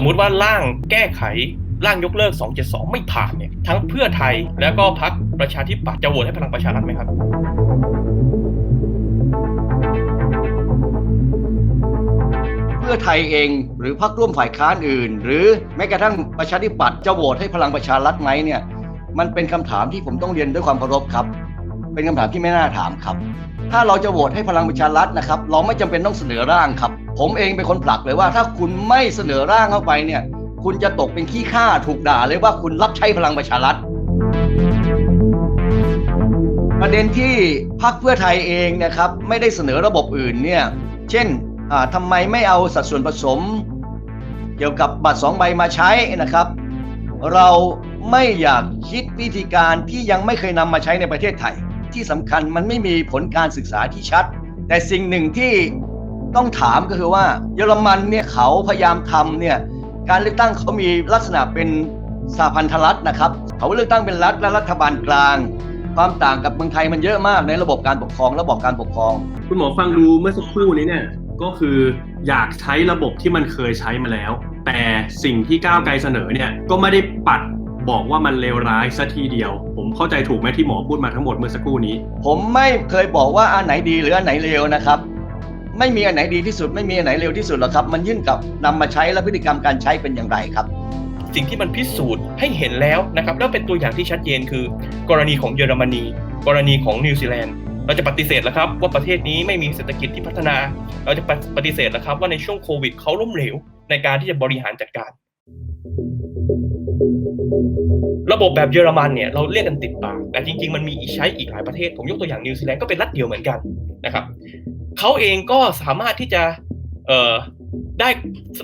สมมุติว่าร่างแก้ไขร่างยกเลิก 272 ไม่ผ่านเนี่ย ทั้งเพื่อไทยแล้วก็พรรคประชาธิปัตย์จะโหวตให้พลังประชารัฐไหมครับเพื่อไทยเองหรือพรรคร่วมฝ่ายค้านอื่น หรือแม้กระทั่งประชาธิปัตย์จะโหวตให้พลังประชารัฐไหมเนี่ยมันเป็นคำถามที่ผมต้องเรียนด้วยความเคารพครับ เป็นคำถามที่ไม่น่าถามครับ ถ้าเราจะโหวตให้พลังประชารัฐนะครับ เราไม่จำเป็นต้องเสนอร่างครับผมเองเป็นคนผลักเลยว่า ถ้าคุณไม่เสนอร่างเข้าไปเนี่ย คุณจะตกเป็นขี้ข้าถูกด่าเลยว่าคุณรับใช้พลังประชารัฐประเด็นที่พรรคเพื่อไทยเองนะครับไม่ได้เสนอระบบอื่นเนี่ยเช่นอ่าทำไมไม่เอาสัดส่วนผสม เกี่ยวกับบัตรสองใบมาใช้นะครับ เราไม่อยากคิดวิธีการที่ยังไม่เคยนำมาใช้ในประเทศไทย ที่สำคัญมันไม่มีผลการศึกษาที่ชัด แต่สิ่งหนึ่งที่ ต้องถามก็คือว่าเยอรมันเนี่ยเขาพยายามทำเนี่ยการเลือกตั้งเขามีลักษณะเป็นสหพันธรัฐนะครับ เขาเลือกตั้งเป็นรัฐและรัฐบาลกลาง ความต่างกับเมืองไทยมันเยอะมากในระบบการปกครองระบบการปกครอง คุณหมอฟังดูเมื่อสักครู่นี้เนี่ยก็คืออยากใช้ระบบที่มันเคยใช้มาแล้ว แต่สิ่งที่ก้าวไกลเสนอเนี่ยก็ไม่ได้ปัดบอกว่ามันเลวร้ายซะทีเดียว ผมเข้าใจถูกไหมที่หมอพูดมาทั้งหมดเมื่อสักครู่นี้ ผมไม่เคยบอกว่าอันไหนดีหรืออันไหนเลวนะครับ ไม่มีอันไหนดีที่สุด ไม่มีอันไหนเลวที่สุดหรอกครับ มันยื่นกับนำมาใช้และพฤติกรรมการใช้เป็นอย่างไรครับ สิ่งที่มันพิสูจน์ให้เห็นแล้วนะครับแล้วเป็นตัวอย่างที่ชัดเจนคือ กรณีของเยอรมนี กรณีของนิวซีแลนด์เราจะปฏิเสธแล้วครับว่าประเทศนี้ไม่มีเศรษฐกิจที่พัฒนา เราจะปฏิเสธแล้วครับว่าในช่วงโควิดเขาล้มเหลวในการที่จะบริหารจัดการ ระบบแบบเยอรมันเนี่ยเราเรียกกันติดปากแต่จริง ๆ มันมีใช้อีกหลายประเทศ ผมยกตัวอย่างนิวซีแลนด์ก็เป็นรัฐเดียวเหมือนกันนะครับ เขาเองก็สามารถที่จะเออได้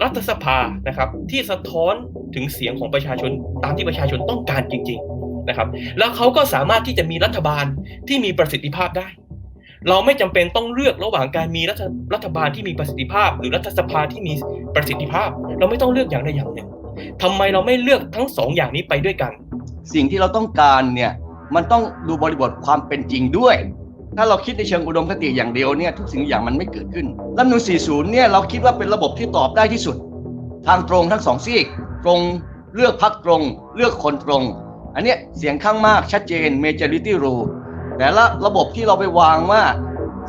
รัฐสภานะครับ ที่สะท้อนถึงเสียงของประชาชนตามที่ประชาชนต้องการจริง ๆนะครับ แล้วเขาก็สามารถที่จะมีรัฐบาลที่มีประสิทธิภาพได้ เราไม่จำเป็นต้องเลือกระหว่างการมีรัฐรัฐบาลที่มีประสิทธิภาพ หรือรัฐสภาที่มีประสิทธิภาพ เราไม่ต้องเลือกอย่างใดอย่างหนึ่งทำไมเราไม่เลือกทั้งสองอย่างนี้ไปด้วยกัน สิ่งที่เราต้องการเนี่ยมันต้องดูบริบทความเป็นจริงด้วย ถ้าเราคิดในเชิงอุดมคติอย่างเดียวเนี่ยทุกสิ่งทุกอย่างมันไม่เกิดขึ้นรัฐธรรมนูล40 เนี่ยเราคิดว่าเป็นระบบที่ตอบได้ที่สุด ทางตรงทั้งสองซีกตรงเลือกพักตรง เลือกคนตรง อันเนี้ยเสียงข้างมากชัดเจน majority rule แต่ละระบบที่เราไปวางว่า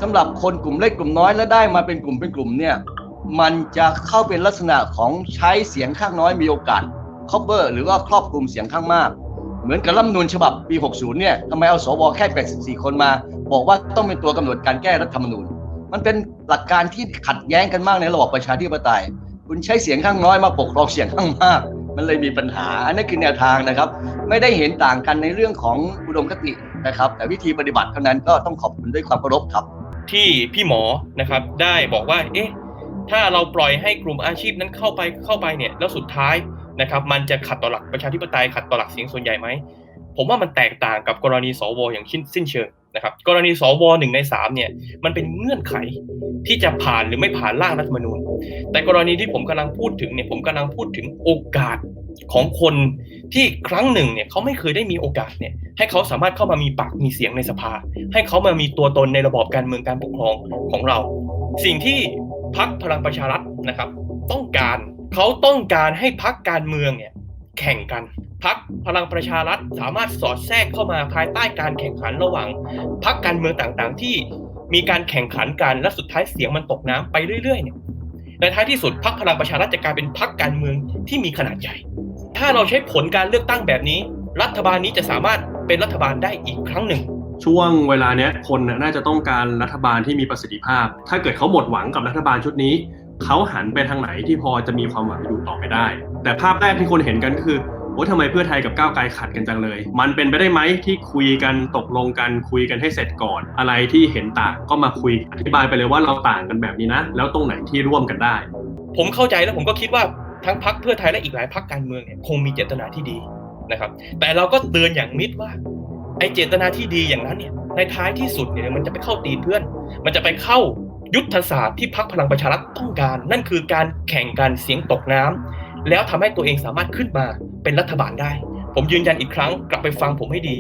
สำหรับคนกลุ่มเล็กกลุ่มน้อยแล้วได้มาเป็นกลุ่มเป็นกลุ่มเนี่ยมันจะเข้าเป็นลักษณะของใช้เสียงข้างน้อยมีโอกาส cover หรือว่าครอบคลุมเสียงข้างมาก เหมือนกับรัฐมนูญฉบับปี 60 เนี่ยทำไมเอาสวแค่ 84 คนมา บอกว่าต้องเป็นตัวกำหนดการแก้รัฐธรรมนูญ มันเป็นหลักการที่ขัดแย้งกันมากในระบอบประชาธิปไตย คุณใช้เสียงข้างน้อยมาปกครองเสียงข้างมาก มันเลยมีปัญหา อันนั้คือแนวทางนะครับ ไม่ได้เห็นต่างกันในเรื่องของอุดมคตินะครับ แต่วิธีปฏิบัติเท่านั้นก็ต้องขอบคุณด้วยความเคารพครับ ที่พี่หมอนะครับได้บอกว่า เอ๊ะ ถ้าเราปล่อยให้กลุ่มอาชีพนั้นเข้าไปเข้าไปเนี่ย แล้วสุดท้าย นะครับ มันจะขัดต่อหลักประชาธิปไตยขัดต่อหลักเสียงส่วนใหญ่ไหมผมว่ามันแตกต่างกับกรณีสวอย่างสิ้นเชิงนะครับ กรณีสวหนึ่งในสามเนี่ยมันเป็นเงื่อนไขที่จะผ่านหรือไม่ผ่านร่างรัฐมนูญ แต่กรณีที่ผมกำลังพูดถึงเนี่ยผมกำลังพูดถึงโอกาสของคนที่ครั้งหนึ่งเนี่ยเขาไม่เคยได้มีโอกาสเนี่ยให้เขาสามารถเข้ามามีปากมีเสียงในสภา ให้เขามามีตัวตนในระบอบการเมืองการปกครองของเรา สิ่งที่พักพลังประชารัฐนะครับ ต้องการ เขาต้องการให้พักการเมืองเนี่ยแข่งกันพักพลังประชารัฐสามารถสอดแทรกเข้ามาภายใต้การแข่งขันระหว่างพักการเมืองต่างๆ ที่มีการแข่งขันกันและสุดท้ายเสียงมันตกน้ำไปเรื่อยๆเนี่ยในท้ายที่สุดพักพลังประชารัฐจะกลายเป็นพักการเมืองที่มีขนาดใหญ่ ถ้าเราใช้ผลการเลือกตั้งแบบนี้ รัฐบาลนี้จะสามารถเป็นรัฐบาลได้อีกครั้งหนึ่ง ช่วงเวลาเนี้ยคนน่าจะต้องการรัฐบาลที่มีประสิทธิภาพ ถ้าเกิดเขาหมดหวังกับรัฐบาลชุดนี้ เขาหันไปทางไหนที่พอจะมีความหวังอยู่ต่อไปได้ แต่ภาพแรกที่คนเห็นกันก็คือโอ้ทำไมเพื่อไทยกับก้าวไกลขัดกันจังเลย มันเป็นไปได้ไหมที่คุยกันตกลงกันคุยกันให้เสร็จก่อน อะไรที่เห็นต่างก็มาคุยอธิบายไปเลยว่าเราต่างกันแบบนี้นะ แล้วตรงไหนที่ร่วมกันได้ ผมเข้าใจแล้วผมก็คิดว่าทั้งพักเพื่อไทยและอีกหลายพักการเมืองเนี่ยคงมีเจตนาที่ดีนะครับ แต่เราก็เตือนอย่างมิดว่าไอเจตนาที่ดีอย่างนั้นเนี่ยในท้ายที่สุดเนี่ยมันจะไปเข้าตีเพื่อน มันจะไปเข้า ยุทธศาสตร์ที่พักพลังประชารัฐต้องการ นั่นคือการแข่งกันเสียงตกน้ำแล้วทำให้ตัวเองสามารถขึ้นมาเป็นรัฐบาลได้ ผมยืนยันอีกครั้งกลับไปฟังผมให้ดี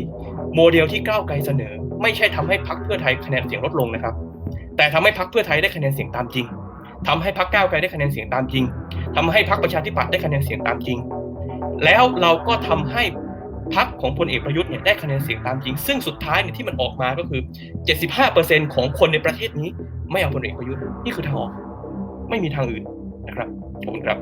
โมเดลที่ก้าวไกลเสนอ ไม่ใช่ทำให้พักเพื่อไทยคะแนนเสียงลดลงนะครับ แต่ทำให้พักเพื่อไทยได้คะแนนเสียงตามจริงทำให้พักก้าวไกลได้คะแนนเสียงตามจริงทำให้พรรคประชาธิปัตย์ได้คะแนนเสียงตามจริง แล้วเราก็ทำให้ พรรคของพลเอกประยุทธ์เนี่ยได้คะแนนเสียงตามจริง ซึ่งสุดท้ายเนี่ยที่มันออกมาก็คือ 75%ของคนในประเทศนี้ ไม่เอาพลเอกประยุทธ์นี่คือทางออก ไม่มีทางอื่นนะครับขอบคุณครับ